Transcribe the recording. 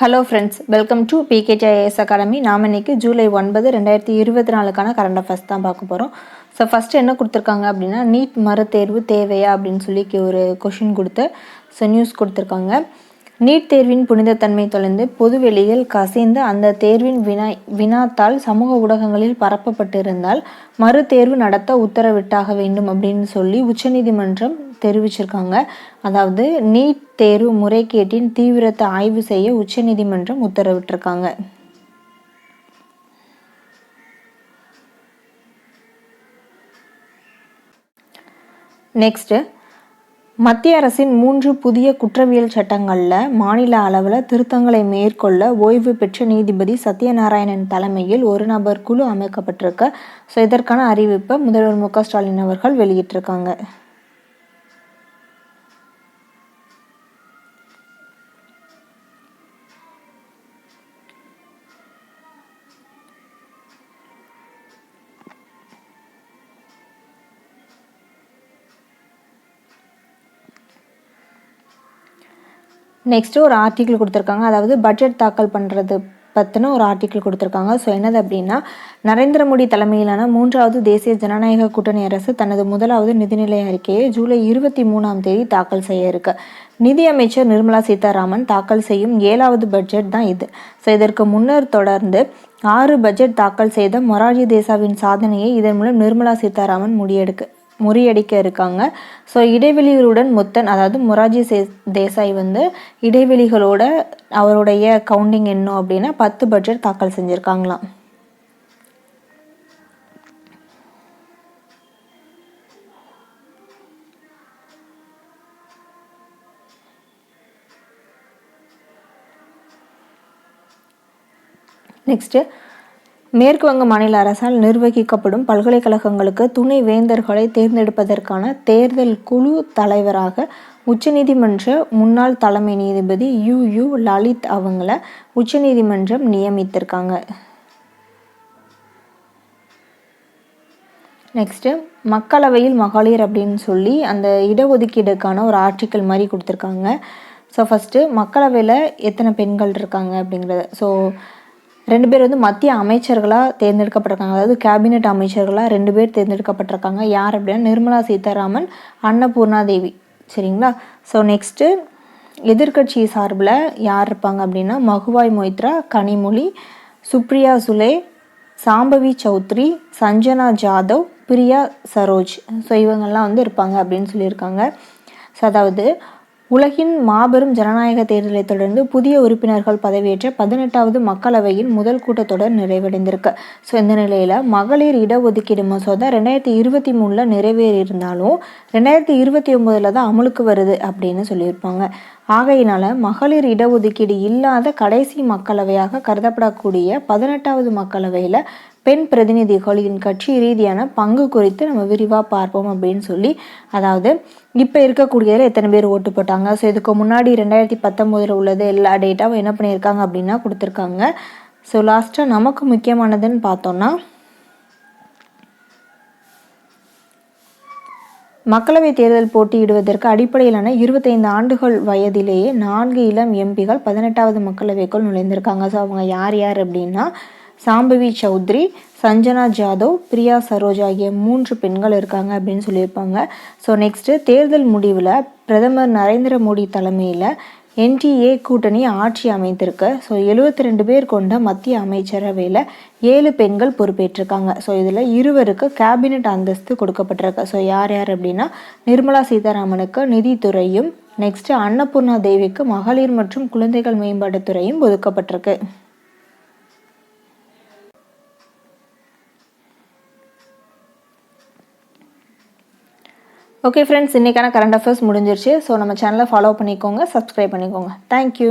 Hello friends welcome to PKDIS academy நாம் இன்றைக்கி ஜூலை ஒன்பது ரெண்டாயிரத்தி இருபத்தி நாலுக்கான கரண்ட் அஃபேர்ஸ் தான் பார்க்க போகிறோம் ஸோ ஃபஸ்ட்டு என்ன கொடுத்துருக்காங்க அப்படின்னா நீட் மறுதேர்வு தேவையா அப்படின்னு சொல்லி ஒரு கொஷின் கொடுத்து ஸோ நியூஸ் கொடுத்துருக்காங்க. நீட் தேர்வின் புனிதத்தன்மை தொலைந்து பொதுவெளியில் கசிந்து அந்த தேர்வின் வினா வினாத்தால் சமூக ஊடகங்களில் பரப்பப்பட்டிருந்தால் மறு தேர்வு நடத்த உத்தரவிட்டாக வேண்டும் அப்படின்னு சொல்லி உச்சநீதிமன்றம் தெரிவிச்சிருக்காங்க. அதாவது நீட் தேர்வு முறைகேட்டின் தீவிரத்தை ஆய்வு செய்ய உச்சநீதிமன்றம் உத்தரவிட்டிருக்காங்க. நெக்ஸ்ட்டு மத்திய அரசின் மூன்று புதிய குற்றவியல் சட்டங்களில் மாநில அளவில் திருத்தங்களை மேற்கொள்ள ஓய்வு பெற்ற நீதிபதி சத்யநாராயணன் தலைமையில் ஒரு நபர் குழு அமைக்கப்பட்டிருக்கு. ஸோ இதற்கான அறிவிப்பை முதல்வர் மு ஸ்டாலின் அவர்கள் வெளியிட்டிருக்காங்க. நெக்ஸ்ட்டு ஒரு ஆர்டிக்கிள் கொடுத்துருக்காங்க. அதாவது பட்ஜெட் தாக்கல் பண்ணுறது பற்றின ஒரு ஆர்டிக்கிள் கொடுத்துருக்காங்க. ஸோ என்னது அப்படின்னா நரேந்திர மோடி தலைமையிலான மூன்றாவது தேசிய ஜனநாயக கூட்டணி அரசு தனது முதலாவது நிதிநிலை அறிக்கையை ஜூலை இருபத்தி மூணாம் தேதி தாக்கல் செய்ய இருக்கு. நிதியமைச்சர் நிர்மலா சீதாராமன் தாக்கல் செய்யும் ஏழாவது பட்ஜெட் தான் இது. ஸோ இதற்கு முன்னர் தொடர்ந்து ஆறு பட்ஜெட் தாக்கல் செய்த மொராஜி தேசாவின் சாதனையை இதன் மூலம் நிர்மலா சீதாராமன் முடியெடுக்கு. முறியடிக்க இருக்காங்க. ஸோ இடைவெளிகளுடன் முத்தன் அதாவது மொராஜி தேசாய் வந்து இடைவெளிகளோட அவருடைய கவுண்டிங் என்ன அப்படின்னா பத்து பட்ஜெட் தாக்கல் செஞ்சுருக்காங்களாம். நெக்ஸ்ட்டு மேற்கு வங்க மாநில அரசால் நிர்வகிக்கப்படும் பல்கலைக்கழகங்களுக்கு துணை வேந்தர்களை தேர்ந்தெடுப்பதற்கான தேர்தல் குழு தலைவராக உச்சநீதிமன்ற முன்னாள் தலைமை நீதிபதி யு யு லலித் அவங்கள உச்சநீதிமன்றம் நியமித்திருக்காங்க. நெக்ஸ்ட்டு மக்களவையில் மகளிர் அப்படின்னு சொல்லி அந்த இடஒதுக்கீடுக்கான ஒரு ஆர்டிக்கல் மாதிரி கொடுத்துருக்காங்க. ஸோ ஃபஸ்ட்டு மக்களவையில் எத்தனை பெண்கள் இருக்காங்க அப்படிங்கிறத. ஸோ ரெண்டு பேர் வந்து மத்திய அமைச்சர்களாக தேர்ந்தெடுக்கப்பட்டிருக்காங்க. அதாவது கேபினெட் அமைச்சர்களாக ரெண்டு பேர் தேர்ந்தெடுக்கப்பட்டிருக்காங்க. யார் அப்படின்னா நிர்மலா சீதாராமன் அன்னபூர்ணா தேவி. சரிங்களா? ஸோ நெக்ஸ்ட்டு எதிர்கட்சி சார்பில் யார் இருப்பாங்க அப்படின்னா மகுவாய் மொய்த்ரா கனிமொழி சுப்ரியா சுலே சாம்பவி சௌத்ரி சஞ்சனா ஜாதவ் பிரியா சரோஜ். ஸோ இவங்கெல்லாம் வந்து இருப்பாங்க அப்படின்னு சொல்லியிருக்காங்க. ஸோ அதாவது உலகின் மாபெரும் ஜனநாயக தேர்தலை தொடர்ந்து புதிய உறுப்பினர்கள் பதவியேற்ற பதினெட்டாவது மக்களவையின் முதல் கூட்டத்தொடர் நிறைவடைந்திருக்கு. ஸோ இந்த நிலையில் மகளிர் இடஒதுக்கீடு மசோதா ரெண்டாயிரத்தி இருபத்தி மூணில் நிறைவேறியிருந்தாலும் ரெண்டாயிரத்தி இருபத்தி ஒம்போதில் தான் அமலுக்கு வருது அப்படின்னு சொல்லியிருப்பாங்க. ஆகையினால மகளிர் இடஒதுக்கீடு இல்லாத கடைசி மக்களவையாக கருதப்படக்கூடிய பதினெட்டாவது மக்களவையில் பெண் பிரதிநிதிகளின் கட்சி ரீதியான பங்கு குறித்து நம்ம விரிவாக பார்ப்போம் அப்படின்னு சொல்லி அதாவது இப்போ இருக்கக்கூடியதில் எத்தனை பேர் ஓட்டு போட்டாங்க? ஸோ இதுக்கு முன்னாடி ரெண்டாயிரத்தி பத்தொம்போதில் உள்ளது எல்லா டேட்டாவும் என்ன பண்ணியிருக்காங்க அப்படின்னா கொடுத்துருக்காங்க. ஸோ லாஸ்ட்டாக நமக்கு முக்கியமானதுன்னு பார்த்தோன்னா மக்களவைத் தேர்தல் போட்டியிடுவதற்கு அடிப்படையிலான இருபத்தைந்து ஆண்டுகள் வயதிலேயே நான்கு இளம் எம்பிகள் பதினெட்டாவது மக்களவைக்குள் நுழைந்திருக்காங்க. ஸோ அவங்க யார் யார் அப்படின்னா சாம்பவி சௌத்ரி சஞ்சனா ஜாதவ் பிரியா சரோஜ் ஆகிய மூன்று பெண்கள் இருக்காங்க அப்படின்னு சொல்லியிருப்பாங்க. ஸோ நெக்ஸ்ட்டு தேர்தல் முடிவில் பிரதமர் நரேந்திர மோடி தலைமையில் என்டிஏ கூட்டணி ஆட்சி அமைந்திருக்கு ஸோ எழுபத்தி ரெண்டு பேர் கொண்ட மத்திய அமைச்சரவையில் ஏழு பெண்கள் பொறுப்பேற்றிருக்காங்க. ஸோ இதில் இருவருக்கு கேபினெட் அந்தஸ்து கொடுக்கப்பட்டிருக்கு. ஸோ யார் யார் அப்படின்னா நிர்மலா சீதாராமனுக்கு நிதித்துறையும் நெக்ஸ்ட்டு அன்னபூர்ணா தேவிக்கு மகளிர் மற்றும் குழந்தைகள் மேம்பாட்டுத்துறையும் ஒதுக்கப்பட்டிருக்கு. ஓகே ஃப்ரெண்ட்ஸ் இன்றைக்கான கரண்ட் அஃபேர்ஸ் முடிஞ்சிருச்சு. ஸோ நம்ம சேனலை ஃபாலோ பண்ணிக்கோங்க சப்ஸ்கிரைப் பண்ணிக்கோங்க. தேங்க்யூ